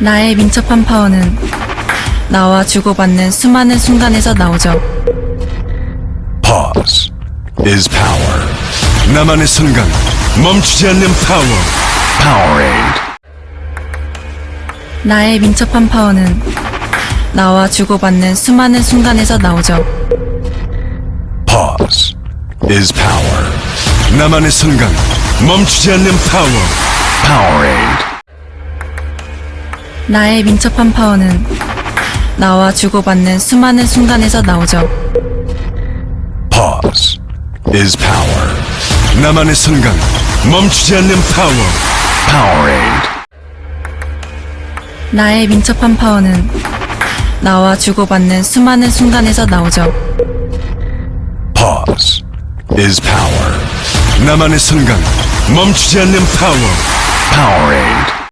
나의 민첩한 파워는 나와 주고받는 수많은 순간에서 나오죠. Pause is power. 나만의 순간 멈추지 않는 파워. Powerade. 나의 민첩한 파워는 나와 주고받는 수많은 순간에서 나오죠. Pause is power. 나만의 순간 멈추지 않는 파워. Powerade. 나의 민첩한 파워는 나와 주고받는 수많은 순간에서 나오죠. Pause is power. 나만의 순간 멈추지 않는 파워. Powerade. 나의 민첩한 파워는 나와 주고받는 수많은 순간에서 나오죠. Pause is power. 나만의 순간 멈추지 않는 파워. Powerade.